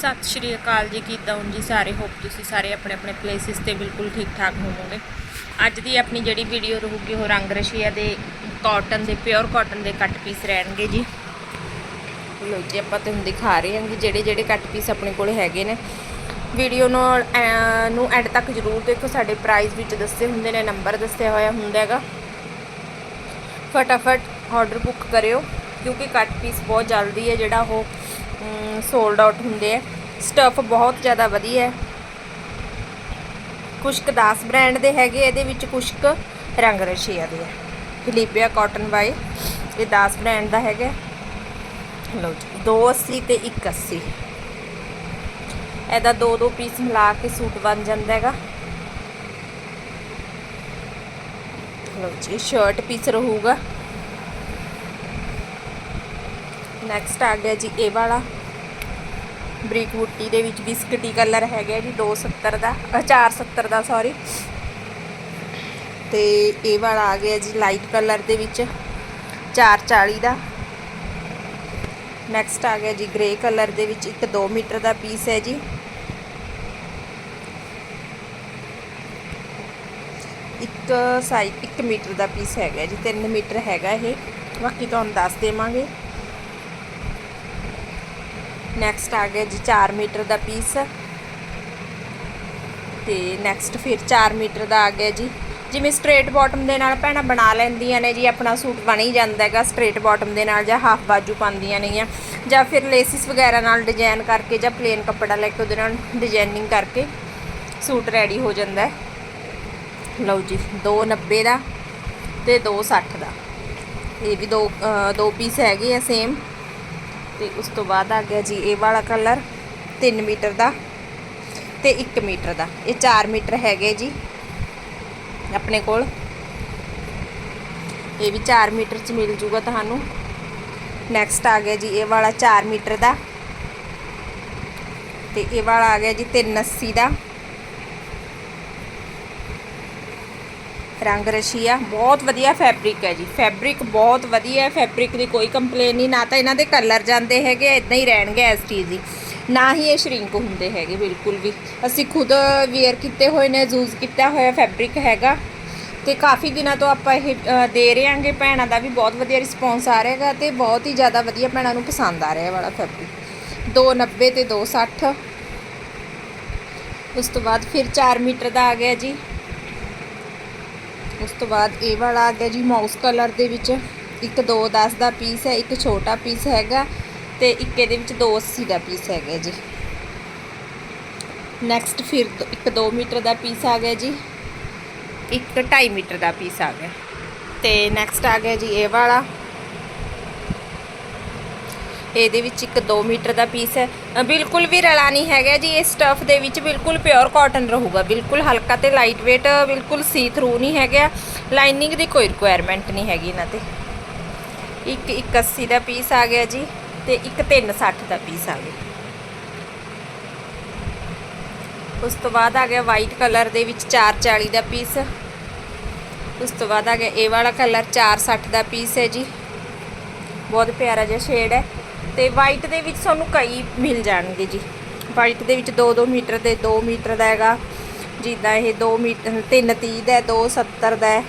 ਸਤਿ ਸ਼੍ਰੀ ਅਕਾਲ ਜੀ ਕਿੱਦਾਂ ਹੋ ਜੀ ਸਾਰੇ ਹੋਪ ਤੁਸੀਂ ਸਾਰੇ ਆਪਣੇ ਆਪਣੇ ਪਲੇਸਿਸ ਤੇ ਬਿਲਕੁਲ ਠੀਕ ਠਾਕ ਹੋਵੋਗੇ। ਅੱਜ ਦੀ ਆਪਣੀ ਜਿਹੜੀ ਵੀਡੀਓ ਰਹੂਗੀ ਉਹ ਰੰਗ ਰਸ਼ੀਆ ਦੇ ਕਾਟਨ ਦੇ ਪਿਓਰ ਕਾਟਨ ਦੇ ਕੱਟ ਪੀਸ ਰਹਿਣਗੇ ਜੀ। ਲੋ ਜੀ, ਆਪਾਂ ਤੁਹਾਨੂੰ ਦਿਖਾ ਰਹੇ ਹਾਂ ਕਿ ਜਿਹੜੇ ਜਿਹੜੇ ਕੱਟ ਪੀਸ ਆਪਣੇ ਕੋਲ ਹੈਗੇ ਨੇ। ਵੀਡੀਓ ਨੂੰ ਐ- ਨੂੰ ਐਂਡ ਤੱਕ ਜ਼ਰੂਰ ਦੇਖੋ, ਸਾਡੇ ਪ੍ਰਾਈਸ ਵਿੱਚ ਦੱਸੇ ਹੁੰਦੇ ਨੇ ਨੰਬਰ ਦੱਸਿਆ ਹੋਇਆ ਹੁੰਦਾ ਹੈਗਾ। ਫਟਾਫਟ ਆਰਡਰ ਬੁੱਕ ਕਰਿਓ, ਕਿਉਂਕਿ ਕੱਟ ਪੀਸ ਬਹੁਤ ਜਲਦੀ ਹੈ, ਜਿਹੜਾ ਉਹ ਸੋਲਡ ਆਊਟ ਹੁੰਦੇ ਆ। ਸਟਫ ਬਹੁਤ ਜ਼ਿਆਦਾ ਵਧੀਆ ਹੈ। ਕੁਛ ਕੁ 10 ਬ੍ਰਾਂਡ ਦੇ ਹੈਗੇ ਇਹਦੇ ਵਿੱਚ ਕੁਛ ਕੁ ਰੰਗ ਰਸ਼ੀਆ ਦੇ ਹੈ ਫਿਲੀਪੀਆ ਕਾਟਨ ਬਾਈ ਇਹ 10 ਬ੍ਰਾਂਡ ਦਾ ਹੈਗਾ। ਲਓ ਜੀ 280 ਤੇ 180 ਇਹਦਾ ਦੋ ਦੋ ਪੀਸ ਮਿਲਾ ਕੇ ਸੂਟ ਬਣ ਜਾਂਦਾ ਹੈਗਾ। ਲਓ ਜੀ ਸ਼ਰਟ ਪੀਸ ਰਹੂਗਾ। ਨੈਕਸਟ ਆ ਗਿਆ ਜੀ ਇਹ ਵਾਲਾ। ਬਰੀਕ ਬੁੱਟੀ ਦੇ ਵਿੱਚ ਬਿਸਕਟੀ ਕਲਰ ਹੈਗਾ ਜੀ 270 ਦਾ ਅ, 470 ਦਾ ਸੌਰੀ ਤੇ ਇਹ ਵਾਲਾ ਆ ਗਿਆ ਜੀ ਲਾਈਟ ਕਲਰ ਦੇ ਵਿੱਚ 440 ਦਾ। ਨੈਕਸਟ ਆ ਗਿਆ ਜੀ ਗ੍ਰੇ ਕਲਰ ਦੇ ਵਿੱਚ ਇੱਕ 2 ਮੀਟਰ ਦਾ ਪੀਸ ਹੈ ਜੀ। ਇੱਕ ਸਾਈਜ਼ 1 ਮੀਟਰ ਦਾ ਪੀਸ ਹੈਗਾ ਜੀ 3 ਮੀਟਰ ਹੈਗਾ ਇਹ। ਬਾਕੀ ਤੁਹਾਨੂੰ ਦੱਸ ਦੇਵਾਂਗੇ। ਨੈਕਸਟ ਆ ਗਿਆ ਜੀ 4 ਮੀਟਰ ਦਾ ਪੀਸ ਤੇ ਨੈਕਸਟ ਫਿਰ 4 ਮੀਟਰ ਦਾ ਆ ਗਿਆ ਜੀ। ਜਿਵੇਂ ਸਟ੍ਰੇਟ ਬਾਟਮ ਦੇ ਨਾਲ ਭੈਣਾਂ ਬਣਾ ਲੈਂਦੀਆਂ ਨੇ ਜੀ, ਆਪਣਾ ਸੂਟ ਬਣ ਹੀ ਜਾਂਦਾ ਹੈਗਾ ਸਟ੍ਰੇਟ ਬਾਟਮ ਦੇ ਨਾਲ ਜਾਂ ਹਾਫ ਬਾਜੂ ਪਾਉਂਦੀਆਂ ਨੇਗੀਆਂ। ਜਾਂ ਫਿਰ ਲੇਸਿਸ ਵਗੈਰਾ ਨਾਲ ਡਿਜ਼ਾਈਨ ਕਰਕੇ ਜਾਂ ਪਲੇਨ ਕੱਪੜਾ ਲੈ ਕੇ ਉਹਦੇ ਨਾਲ ਡਿਜ਼ਾਈਨਿੰਗ ਕਰਕੇ ਸੂਟ ਰੈਡੀ ਹੋ ਜਾਂਦਾ ਹੈ। ਲਓ ਜੀ 290 ਦਾ ਤੇ 260 ਦਾ। ਇਹ ਵੀ ਦੋ ਦੋ ਪੀਸ ਹੈਗੇ ਆ ਸੇਮ ਤੇ ਉਸ ਤੋਂ ਬਾਅਦ ਆ ਗਿਆ ਜੀ ਇਹ ਵਾਲਾ ਕਲਰ 3 ਮੀਟਰ ਦਾ ਤੇ 1 ਮੀਟਰ ਦਾ। ਇਹ 4 ਮੀਟਰ ਹੈਗੇ ਜੀ ਆਪਣੇ ਕੋਲ। ਇਹ ਵੀ 4 ਮੀਟਰ ਚ ਮਿਲ ਜੂਗਾ ਤੁਹਾਨੂੰ। ਨੈਕਸਟ ਆ ਗਿਆ ਜੀ ਇਹ ਵਾਲਾ 4 ਮੀਟਰ ਦਾ। ਤੇ ਇਹ ਵਾਲਾ ਆ ਗਿਆ ਜੀ 380 ਦਾ। ਰੰਗ ਰਸ਼ੀਆ, ਬਹੁਤ ਵਧੀਆ ਫੈਬਰਿਕ ਹੈ ਜੀ। ਫੈਬਰਿਕ ਬਹੁਤ ਵਧੀਆ ਹੈ ਫੈਬਰਿਕ ਦੀ ਕੋਈ ਕੰਪਲੇਨ ਨਹੀਂ, ਨਾ ਤਾਂ ਇਹਨਾਂ ਦੇ ਕਲਰ ਜਾਂਦੇ ਹੈਗੇ ਇਦਾਂ ਹੀ ਰਹਿਣਗੇ ਐਸ ਟੀ ਜੀ ਨਾ ਹੀ ਇਹ ਸ਼ਰਿੰਕ ਹੁੰਦੇ ਹੈਗੇ, ਬਿਲਕੁਲ ਵੀ। ਅਸੀਂ ਖੁਦ ਵੇਅਰ ਕੀਤੇ ਹੋਏ ਨੇ ਯੂਜ਼ ਕੀਤਾ ਹੋਇਆ ਫੈਬਰਿਕ ਹੈਗਾ। ਤੇ ਕਾਫੀ ਦਿਨਾਂ ਤੋਂ ਆਪਾਂ ਇਹ ਦੇ ਰਹੇ ਆਂਗੇ ਭੈਣਾਂ ਦਾ ਵੀ ਬਹੁਤ ਵਧੀਆ ਰਿਸਪੌਂਸ ਆ ਰਿਹਾ ਹੈਗਾ ਤੇ ਬਹੁਤ ਹੀ ਜ਼ਿਆਦਾ ਵਧੀਆ ਭੈਣਾਂ ਨੂੰ ਪਸੰਦ ਆ ਰਿਹਾ ਵਾਲਾ ਫੈਬਰਿਕ 290 ਤੇ 260 ਉਸ ਤੋਂ ਬਾਅਦ ਫਿਰ 4 ਮੀਟਰ ਦਾ ਆ ਗਿਆ ਜੀ। ਉਸ ਤੋਂ ਬਾਅਦ ਇਹ ਵਾਲਾ ਆ ਗਿਆ ਜੀ ਮਾਊਸ ਕਲਰ ਦੇ ਵਿੱਚ। ਇੱਕ 210 ਦਾ ਪੀਸ ਹੈ, ਇੱਕ ਛੋਟਾ ਪੀਸ ਹੈਗਾ ਤੇ ਇੱਕ ਇਹਦੇ ਵਿੱਚ 280 ਦਾ ਪੀਸ ਹੈਗਾ ਜੀ। ਨੈਕਸਟ ਫਿਰ ਦੋ- ਇੱਕ 2 ਮੀਟਰ ਦਾ ਪੀਸ ਆ ਗਿਆ ਜੀ। ਇੱਕ 2.5 ਮੀਟਰ ਦਾ ਪੀਸ ਆ ਗਿਆ। ਤੇ ਨੈਕਸਟ ਆ ਗਿਆ ਜੀ ਇਹ ਵਾਲਾ। ਇਹਦੇ ਵਿੱਚ ਇੱਕ 2 ਮੀਟਰ ਦਾ ਪੀਸ ਹੈ। ਬਿਲਕੁਲ ਵੀ ਰਲਾ ਨਹੀਂ ਹੈਗਾ ਜੀ, ਇਹ ਸਟਫ ਦੇ ਵਿੱਚ ਬਿਲਕੁਲ ਪਿਓਰ ਕਾਟਨ ਰਹੂਗਾ। ਬਿਲਕੁਲ ਹਲਕਾ ਤੇ ਲਾਈਟ weight ਬਿਲਕੁਲ ਸੀ ਥਰੂ ਨਹੀਂ ਹੈਗਾ। ਲਾਈਨਿੰਗ ਦੀ ਕੋਈ ਰਿਕੁਆਇਰਮੈਂਟ ਨਹੀਂ ਹੈਗੀ ਇਹਨਾਂ ਤੇ। ਇੱਕ 180 ਦਾ ਪੀਸ ਆ ਗਿਆ ਜੀ ਤੇ ਇੱਕ 360 ਦਾ ਪੀਸ ਆ ਗਿਆ। ਉਸ ਤੋਂ ਬਾਅਦ ਆ ਗਿਆ ਵਾਈਟ ਕਲਰ ਦੇ ਵਿੱਚ 440 ਦਾ ਪੀਸ। ਉਸ ਤੋਂ ਬਾਅਦ ਆ ਗਿਆ ਇਹ ਵਾਲਾ ਕਲਰ 460 ਦਾ ਪੀਸ ਹੈ ਜੀ। ਬਹੁਤ ਪਿਆਰਾ ਜਿਹਾ ਸ਼ੇਡ ਹੈ। ਤੇ ਵਾਈਟ ਦੇ ਵਿੱਚ ਤੁਹਾਨੂੰ ਕਈ ਮਿਲ ਜਾਣਗੇ ਜੀ। ਵਾਈਟ ਦੇ ਵਿੱਚ 2-2 ਮੀਟਰ ਦੇ 2 ਮੀਟਰ ਦਾ ਹੈਗਾ। ਜਿੱਦਾਂ ਇਹ 2 ਮੀਟਰ 330 ਦਾ ਹੈ, 270 ਦਾ ਹੈ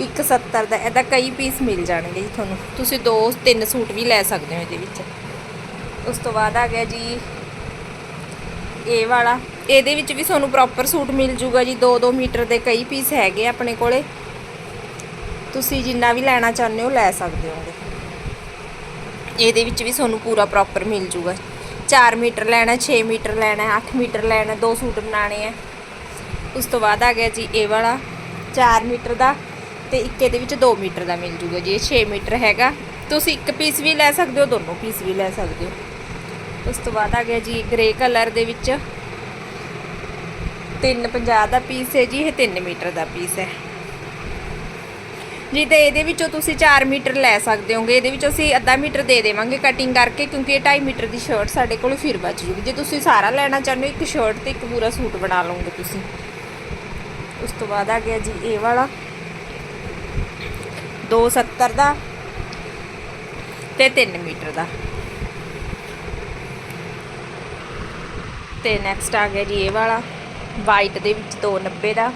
170 ਦਾ ਇਹਦਾ ਕਈ ਪੀਸ ਮਿਲ ਜਾਣਗੇ ਜੀ ਤੁਹਾਨੂੰ। ਤੁਸੀਂ ਦੋ ਤਿੰਨ ਸੂਟ ਵੀ ਲੈ ਸਕਦੇ ਹੋ ਇਹਦੇ ਵਿੱਚ। ਉਸ ਤੋਂ ਬਾਅਦ ਆ ਗਿਆ ਜੀ ਇਹ ਵਾਲਾ। ਇਹਦੇ ਵਿੱਚ ਵੀ ਤੁਹਾਨੂੰ ਪ੍ਰੋਪਰ ਸੂਟ ਮਿਲ ਜੂਗਾ ਜੀ। 2-2 ਮੀਟਰ ਦੇ ਕਈ ਪੀਸ ਹੈਗੇ ਆ ਆਪਣੇ ਕੋਲੇ। ਤੁਸੀਂ ਜਿੰਨਾ ਵੀ ਲੈਣਾ ਚਾਹੁੰਦੇ ਹੋ ਲੈ ਸਕਦੇ ਹੋਗੇ। ਇਹਦੇ ਵਿੱਚ ਵੀ ਤੁਹਾਨੂੰ ਪੂਰਾ ਪ੍ਰੋਪਰ ਮਿਲ ਜੂਗਾ। 4 ਮੀਟਰ ਲੈਣਾ 6 ਮੀਟਰ ਲੈਣਾ 8 ਮੀਟਰ ਲੈਣਾ, ਦੋ ਸੂਟ ਬਣਾਣੇ ਆ। ਉਸ ਤੋਂ ਬਾਅਦ ਆ ਗਿਆ ਜੀ ਇਹ ਵਾਲਾ 4 ਮੀਟਰ ਦਾ ਤੇ ਇੱਕ ਇਹਦੇ ਵਿੱਚ 2 ਮੀਟਰ ਦਾ ਮਿਲ ਜੂਗਾ ਜੀ। ਇਹ 6 ਮੀਟਰ ਹੈਗਾ। ਤੁਸੀਂ ਇੱਕ ਪੀਸ ਵੀ ਲੈ ਸਕਦੇ ਹੋ, ਦੋਨੋਂ ਪੀਸ ਵੀ ਲੈ ਸਕਦੇ ਹੋ। ਉਸ ਤੋਂ ਬਾਅਦ ਆ ਗਿਆ ਜੀ ਗ੍ਰੇ ਕਲਰ ਦੇ ਵਿੱਚ। 350 ਦਾ ਪੀਸ ਹੈ ਜੀ, ਇਹ 3 ਮੀਟਰ ਦਾ ਪੀਸ ਹੈ। ਜੀ, ਤੇ ਇਹਦੇ ਵਿੱਚੋਂ ਤੁਸੀਂ 4 ਮੀਟਰ ਲੈ ਸਕਦੇ ਹੋਗੇ। ਇਹਦੇ ਵਿੱਚ ਅਸੀਂ ਅੱਧਾ ਮੀਟਰ ਦੇ ਦੇਵਾਂਗੇ ਕਟਿੰਗ ਕਰਕੇ, ਕਿਉਂਕਿ ਇਹ 2.5 ਮੀਟਰ ਦੀ ਸ਼ਰਟ ਸਾਡੇ ਕੋਲ ਫਿਰ ਬਚ ਜੂਗੀ। ਜੇ ਤੁਸੀਂ ਸਾਰਾ ਲੈਣਾ ਚਾਹੁੰਦੇ ਹੋ, ਇੱਕ ਸ਼ਰਟ ਤੇ ਇੱਕ ਪੂਰਾ ਸੂਟ ਬਣਾ ਲਓਗੇ ਤੁਸੀਂ। ਉਸ ਤੋਂ ਬਾਅਦ ਆ ਗਿਆ ਜੀ ਇਹ ਵਾਲਾ। 270 ਦਾ ਤੇ 3 ਮੀਟਰ ਦਾ। ਤੇ ਨੈਕਸਟ ਆ ਗਿਆ ਜੀ ਇਹ ਵਾਲਾ। ਵਾਈਟ ਦੇ ਵਿੱਚ 290 ਦਾ।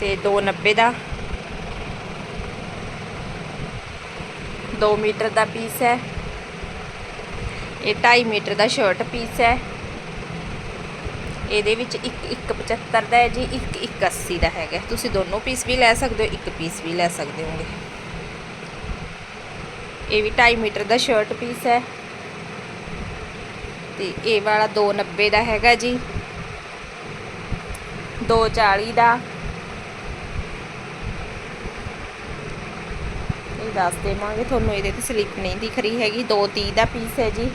ਤੇ 290 ਦਾ। 2 ਮੀਟਰ ਦਾ ਪੀਸ ਹੈ। ਇਹ 2.5 ਮੀਟਰ ਦਾ ਸ਼ਰਟ ਪੀਸ ਹੈ। ਇਹਦੇ ਵਿੱਚ ਇੱਕ 175 ਦਾ ਹੈ ਜੀ, ਇੱਕ 180 ਦਾ ਹੈਗਾ। ਤੁਸੀਂ ਦੋਨੋਂ ਪੀਸ ਵੀ ਲੈ ਸਕਦੇ ਹੋ, ਇੱਕ ਪੀਸ ਵੀ ਲੈ ਸਕਦੇ ਹੋਗੇ। ਇਹ ਵੀ 2.5 ਮੀਟਰ ਦਾ ਸ਼ਰਟ ਪੀਸ ਹੈ। ਤੇ ਇਹ ਵਾਲਾ 290 ਦਾ ਹੈਗਾ ਜੀ। 240 ਦਾ ਇਹ ਦੱਸ ਦੇਵਾਂਗੇ, ਤੁਹਾਨੂੰ ਇਹਦੇ ਤੇ ਸਲਿੱਪ ਨਹੀਂ ਦਿਖ ਰਹੀ ਹੈਗੀ 230 ਦਾ ਪੀਸ ਹੈ ਜੀ।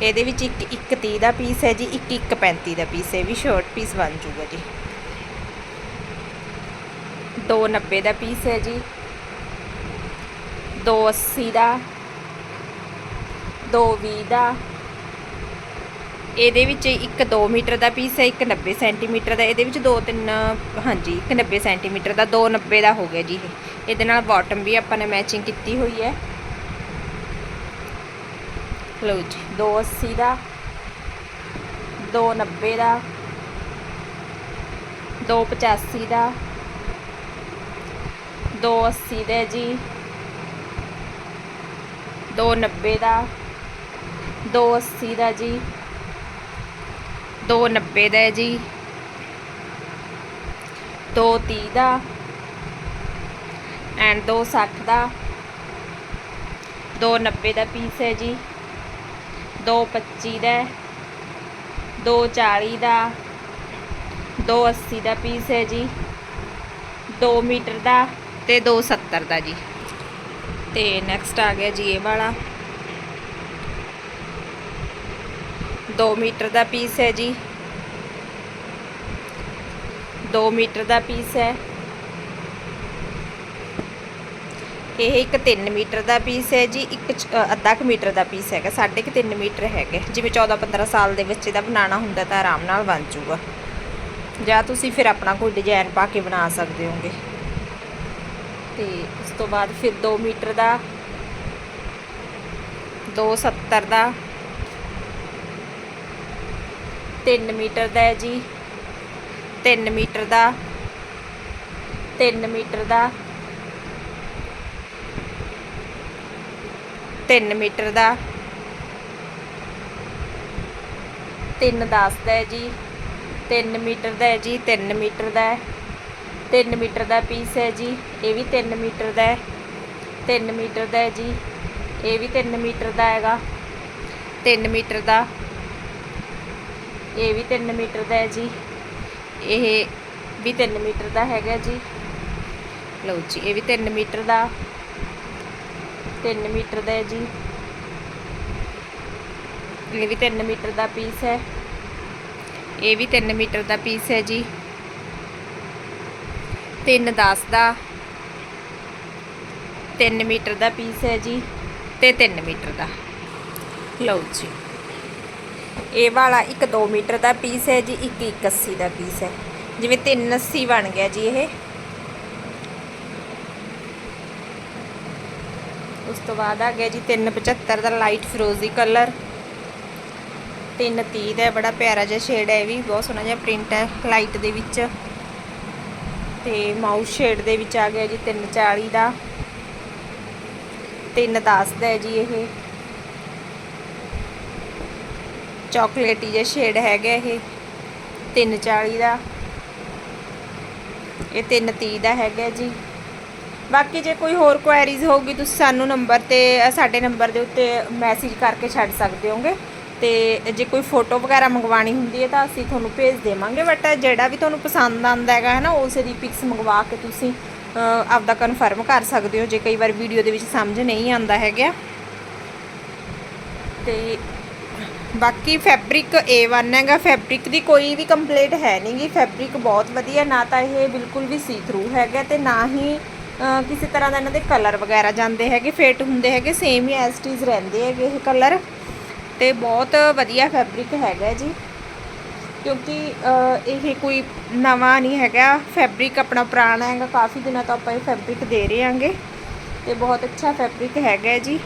ਇਹਦੇ ਵਿੱਚ ਇੱਕ 130 ਦਾ ਪੀਸ ਹੈ ਜੀ, ਇੱਕ 135 ਦਾ ਪੀਸ ਹੈ ਵੀ ਸ਼ਾਰਟ ਪੀਸ ਬਣ ਜੂਗਾ ਜੀ। 290 ਦਾ ਪੀਸ ਹੈ ਜੀ 280 ਦਾ 220 ਦਾ ਇਹਦੇ ਵਿੱਚ ਇੱਕ 2 ਮੀਟਰ ਦਾ ਪੀਸ ਹੈ, ਇੱਕ 90 ਸੈਂਟੀਮੀਟਰ ਦਾ, ਇਹਦੇ ਵਿੱਚ ਦੋ ਤਿੰਨ, ਹਾਂਜੀ, ਇੱਕ 90 ਸੈਂਟੀਮੀਟਰ ਦਾ 290 ਦਾ ਹੋ ਗਿਆ ਜੀ ਇਹ। ਇਹਦੇ ਨਾਲ ਬਾਟਮ ਵੀ ਆਪਾਂ ਨੇ ਮੈਚਿੰਗ ਕੀਤੀ ਹੋਈ ਹੈ। ਲਓ ਜੀ 280 ਦਾ 290 ਦਾ 285 ਦਾ 280 ਦਾ ਜੀ 290 ਦਾ 280 ਦਾ ਜੀ। 290 ਦਾ ਹੈ ਜੀ। 230 ਦਾ ਐਂਡ 260 ਦਾ 290 ਦਾ ਪੀਸ ਹੈ ਜੀ। 225 ਦਾ 240 ਦਾ 280 ਦਾ ਪੀਸ ਹੈ ਜੀ। 2 ਮੀਟਰ ਦਾ ਤੇ 270 ਦਾ ਜੀ। ਤੇ ਨੈਕਸਟ ਆ ਗਿਆ ਜੀ ਇਹ ਵਾਲਾ। 2 ਮੀਟਰ ਦਾ ਪੀਸ ਹੈ ਜੀ। 2 ਮੀਟਰ ਦਾ ਪੀਸ ਹੈ। ਇਹ ਇੱਕ 3 ਮੀਟਰ ਦਾ ਪੀਸ ਹੈ ਜੀ। ਇੱਕ ਅੱਧਾ ਕੁ ਮੀਟਰ ਦਾ ਪੀਸ ਹੈਗਾ। ਸਾਢੇ ਕੁ 3 ਮੀਟਰ ਹੈਗਾ। ਜਿਵੇਂ 14 15 ਸਾਲ ਦੇ ਬੱਚੇ ਦਾ ਬਣਾਉਣਾ ਹੁੰਦਾ ਤਾਂ ਆਰਾਮ ਨਾਲ ਬਣ ਜੂਗਾ। ਜਾਂ ਤੁਸੀਂ ਫਿਰ ਆਪਣਾ ਕੋਈ ਡਿਜ਼ਾਈਨ ਪਾ ਕੇ ਬਣਾ ਸਕਦੇ ਹੋਗੇ। ਤੇ ਉਸ ਤੋਂ ਬਾਅਦ ਫਿਰ 2 ਮੀਟਰ ਦਾ 270 ਦਾ 3 ਮੀਟਰ ਦਾ ਹੈ ਜੀ 3 ਮੀਟਰ ਦਾ 3 ਮੀਟਰ ਦਾ 3 ਮੀਟਰ ਦਾ 3 10 ਦਾ ਹੈ ਜੀ 3 ਮੀਟਰ ਦਾ ਹੈ ਜੀ 3 ਮੀਟਰ ਦਾ ਹੈ 3 ਮੀਟਰ ਦਾ ਪੀਸ ਹੈ ਜੀ ਇਹ ਵੀ 3 ਮੀਟਰ ਦਾ ਹੈ 3 ਮੀਟਰ ਦਾ ਹੈ ਜੀ ਇਹ ਵੀ 3 ਮੀਟਰ ਦਾ ਹੈਗਾ 3 ਮੀਟਰ ਦਾ ਇਹ ਵੀ 3 ਮੀਟਰ ਦਾ ਹੈ ਜੀ। ਇਹ ਵੀ 3 ਮੀਟਰ ਦਾ ਹੈਗਾ ਜੀ। ਲਓ ਜੀ, ਇਹ ਵੀ 3 ਮੀਟਰ ਦਾ। 3 ਮੀਟਰ ਦਾ ਹੈ ਜੀ। ਇਹ ਵੀ 3 ਮੀਟਰ ਦਾ ਪੀਸ ਹੈ। ਇਹ ਵੀ 3 ਮੀਟਰ ਦਾ ਪੀਸ ਹੈ ਜੀ। 3 10 ਦਾ। 3 ਮੀਟਰ ਦਾ ਪੀਸ ਹੈ ਜੀ ਤੇ 3 ਮੀਟਰ ਦਾ। ਲਓ ਜੀ। ਇਹ ਵਾਲਾ ਇੱਕ 2 ਮੀਟਰ ਦਾ ਪੀਸ ਹੈ ਜੀ ਇੱਕ 180 ਦਾ ਪੀਸ ਹੈ। ਜਿਵੇਂ 380 ਬਣ ਗਿਆ ਜੀ ਇਹ। ਉਸ ਤੋਂ ਬਾਅਦ ਆ ਗਿਆ ਜੀ 375 ਦਾ ਲਾਈਟ ਫਿਰੋਜ਼ੀ ਕਲਰ 330 ਦਾ ਹੈ, ਬੜਾ ਪਿਆਰਾ ਜਿਹਾ ਸ਼ੇਡ ਹੈ ਇਹ ਵੀ ਬਹੁਤ ਸੋਹਣਾ ਜਿਹਾ ਪ੍ਰਿੰਟ ਹੈ ਲਾਈਟ ਦੇ ਵਿੱਚ। ਤੇ ਮਾਊਸ ਸ਼ੇਡ ਦੇ ਵਿੱਚ ਆ ਗਿਆ ਜੀ 340 ਦਾ। 310 ਦਾ ਹੈ ਜੀ ਇਹ। ਚਾਕਲੇਟੀ ਜਿਹਾ ਸ਼ੇਡ ਹੈਗਾ ਇਹ। 340 ਦਾ। ਇਹ 330 ਦਾ ਹੈਗਾ ਜੀ। ਬਾਕੀ ਜੇ ਕੋਈ ਹੋਰ ਕੁਐਰੀਜ਼ ਹੋਊਗੀ, ਤੁਸੀਂ ਸਾਨੂੰ ਨੰਬਰ ਤੇ, ਸਾਡੇ ਨੰਬਰ ਦੇ ਉੱਤੇ ਮੈਸੇਜ ਕਰਕੇ ਛੱਡ ਸਕਦੇ ਹੋਗੇ ਤੇ ਜੇ ਕੋਈ ਫੋਟੋ ਵਗੈਰਾ ਮੰਗਵਾਣੀ ਹੁੰਦੀ ਹੈ ਤਾਂ ਅਸੀਂ ਤੁਹਾਨੂੰ ਭੇਜ ਦੇਵਾਂਗੇ। ਬਟ ਜਿਹੜਾ ਵੀ ਤੁਹਾਨੂੰ ਪਸੰਦ ਆਂਦਾ ਹੈਗਾ ਹੈ ਨਾ ਉਸੇ ਦੀ ਪਿਕਸ ਮੰਗਵਾ ਕੇ ਤੁਸੀਂ ਆਪਦਾ ਕਨਫਰਮ ਕਰ ਸਕਦੇ ਹੋ। ਜੇ ਕਈ ਵਾਰ ਵੀਡੀਓ ਦੇ ਵਿੱਚ ਸਮਝ ਨਹੀਂ ਆਂਦਾ ਹੈਗਾ। ਤੇ ਬਾਕੀ ਫੈਬਰਿਕ A1 ਹੈਗਾ ਫੈਬਰਿਕ ਦੀ ਕੋਈ ਵੀ ਕੰਪਲੇਂਟ ਹੈ ਨਹੀਂਗੀ ਫੈਬਰਿਕ ਬਹੁਤ ਵਧੀਆ, ਨਾ ਤਾਂ ਇਹ ਬਿਲਕੁਲ ਵੀ ਸੀ ਥਰੂ ਹੈਗਾ ਤੇ ਨਾ ਹੀ ਕਿਸੇ ਤਰ੍ਹਾਂ ਦਾ ਇਹਨਾਂ ਦੇ ਕਲਰ ਵਗੈਰਾ ਜਾਂਦੇ ਹੈਗੇ ਫੇਟ ਹੁੰਦੇ ਹੈਗੇ ਸੇਮ ਹੀ ਐਸ ਟੀਜ਼ ਰਹਿੰਦੇ ਹੈਗੇ ਇਹ ਕਲਰ ਤੇ ਬਹੁਤ ਵਧੀਆ ਫੈਬਰਿਕ ਹੈਗਾ ਜੀ। ਕਿਉਂਕਿ ਇਹ ਕੋਈ ਨਵਾਂ ਨਹੀਂ ਹੈਗਾ ਫੈਬਰਿਕ ਆਪਣਾ ਪੁਰਾਣਾ ਹੈਗਾ, ਕਾਫੀ ਦਿਨਾਂ ਤੋਂ ਆਪਾਂ ਇਹ ਫੈਬਰਿਕ ਦੇ ਰਹੇ ਹਾਂਗੇ ਤੇ ਬਹੁਤ ਅੱਛਾ ਫੈਬਰਿਕ ਹੈਗਾ ਜੀ।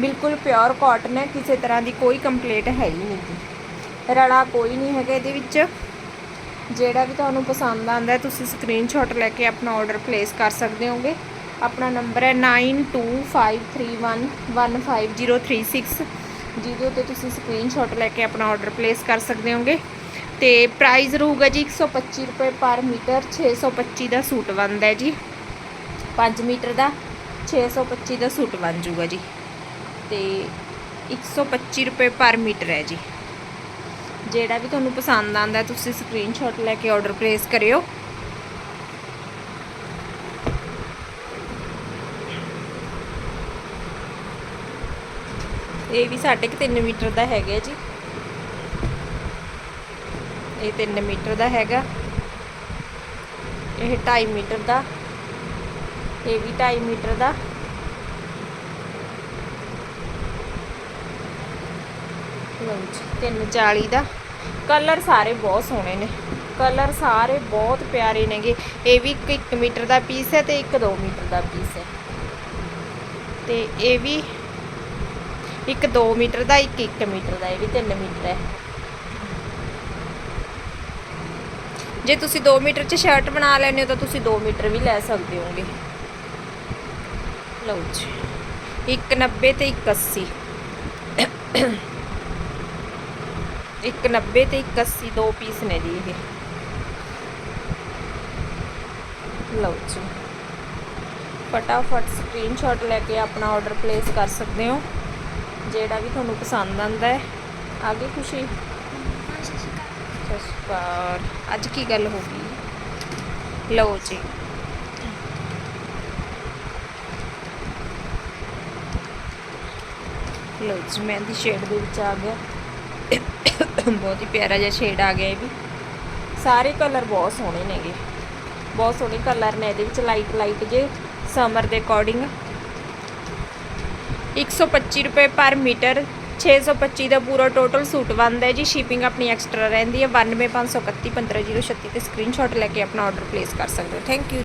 ਬਿਲਕੁਲ ਪਿਓਰ ਕਾਟਨ ਹੈ, ਕਿਸੇ ਤਰ੍ਹਾਂ ਦੀ ਕੋਈ ਕੰਪਲੇਂਟ ਹੈ ਹੀ ਨਹੀਂ ਗੀ। ਰਲਾ ਕੋਈ ਨਹੀਂ ਹੈਗਾ ਇਹਦੇ ਵਿੱਚ। ਜਿਹੜਾ ਵੀ ਤੁਹਾਨੂੰ ਪਸੰਦ ਆਉਂਦਾ ਤੁਸੀਂ ਸਕਰੀਨਸ਼ਾਟ ਲੈ ਕੇ ਆਪਣਾ ਆਰਡਰ ਪਲੇਸ ਕਰ ਸਕਦੇ ਹੋਗੇ। ਆਪਣਾ ਨੰਬਰ ਹੈ 9253115036 ਜਿਹਦੇ ਉੱਤੇ ਤੁਸੀਂ ਸਕਰੀਨਸ਼ਾਟ ਲੈ ਕੇ ਆਪਣਾ ਆਰਡਰ ਪਲੇਸ ਕਰ ਸਕਦੇ ਹੋਗੇ। ਤੇ ਪ੍ਰਾਈਸ ਰਹੂਗਾ ਜੀ 125 ਰੁਪਏ ਪਰ ਮੀਟਰ 625 ਦਾ ਸੂਟ ਬਣਦਾ ਹੈ ਜੀ। 5 ਮੀਟਰ ਦਾ 625 ਦਾ ਸੂਟ ਬਣ ਜੂਗਾ ਜੀ। ਤੇ 125 ਰੁਪਏ ਪਰ ਮੀਟਰ ਹੈ ਜੀ। ਜਿਹੜਾ ਵੀ ਤੁਹਾਨੂੰ ਪਸੰਦ ਆਂਦਾ ਤੁਸੀਂ ਸਕਰੀਨਸ਼ਾਟ ਲੈ ਕੇ ਆਰਡਰ ਪਲੇਸ ਕਰਿਓ। ਇਹ ਵੀ ਸਾਢੇ ਕੁ ਤਿੰਨ ਮੀਟਰ ਦਾ ਹੈਗਾ ਜੀ। ਇਹ 3 ਮੀਟਰ ਦਾ ਹੈਗਾ। ਇਹ 2.5 ਮੀਟਰ ਦਾ। ਇਹ ਵੀ 2.5 ਮੀਟਰ ਦਾ। ਲਓ ਜੀ 340 ਦਾ। ਕਲਰ ਸਾਰੇ ਬਹੁਤ ਸੋਹਣੇ ਨੇ। ਕਲਰ ਸਾਰੇ ਬਹੁਤ ਪਿਆਰੇ ਨੇਗੇ। ਇਹ ਵੀ 1 ਮੀਟਰ ਦਾ ਪੀਸ ਹੈ ਤੇ ਇੱਕ 2 ਮੀਟਰ ਦਾ ਪੀਸ ਹੈ। ਤੇ ਇਹ ਵੀ ਇੱਕ 2 ਮੀਟਰ ਦਾ, ਇੱਕ 1 ਮੀਟਰ ਦਾ, ਇਹ ਵੀ 3 ਮੀਟਰ ਹੈ। ਜੇ ਤੁਸੀਂ 2 ਮੀਟਰ 'ਚ ਸ਼ਰਟ ਬਣਾ ਲੈਂਦੇ ਹੋ, ਤਾਂ ਤੁਸੀਂ 2 ਮੀਟਰ ਵੀ ਲੈ ਸਕਦੇ ਹੋਗੇ ਲਓ ਜੀ। 190 ਤੇ 180 190 ਤੇ 180 ਦੋ ਪੀਸ ਨੇ ਜੀ ਇਹ। ਲਓ ਜੀ। ਫਟਾਫਟ ਸਕਰੀਨਸ਼ਾਟ ਲੈ ਕੇ ਆਪਣਾ ਆਰਡਰ ਪਲੇਸ ਕਰ ਸਕਦੇ ਹੋ। ਜਿਹੜਾ ਵੀ ਤੁਹਾਨੂੰ ਪਸੰਦ ਆਂਦਾ ਹੈ। ਆਗੇ ਖੁਸ਼ੀ। ਸਤਿ ਸ਼੍ਰੀ ਅਕਾਲ ਅੱਜ ਕੀ ਗੱਲ ਹੋ ਗਈ? ਲਓ ਜੀ। ਲਓ ਜੀ, ਮਹਿੰਦੀ ਸ਼ੇਡ ਦੇ ਵਿੱਚ ਆ ਗਿਆ। ਬਹੁਤ ਹੀ ਪਿਆਰਾ ਜਿਹਾ ਸ਼ੇਡ ਆ ਗਿਆ ਇਹ ਵੀ। ਸਾਰੇ ਕਲਰ ਬਹੁਤ ਸੋਹਣੇ ਨੇਗੇ। ਬਹੁਤ ਸੋਹਣੇ ਕਲਰ ਨੇ ਇਹਦੇ ਵਿੱਚ ਲਾਈਟ ਲਾਈਟ ਜੇ ਸਮਰ ਦੇ ਅਕੋਰਡਿੰਗ 125 ਰੁਪਏ ਪਰ ਮੀਟਰ 625 ਦਾ ਪੂਰਾ ਟੋਟਲ ਸੂਟ ਬਣਦਾ ਹੈ ਜੀ। ਸ਼ਿਪਿੰਗ ਆਪਣੀ ਐਕਸਟਰਾ ਰਹਿੰਦੀ ਹੈ। 92531 15036 ਤੇ ਸਕਰੀਨਸ਼ਾਟ ਲੈ ਕੇ ਆਪਣਾ ਆਰਡਰ ਪਲੇਸ ਕਰ ਸਕਦੇ ਹੋ। Thank you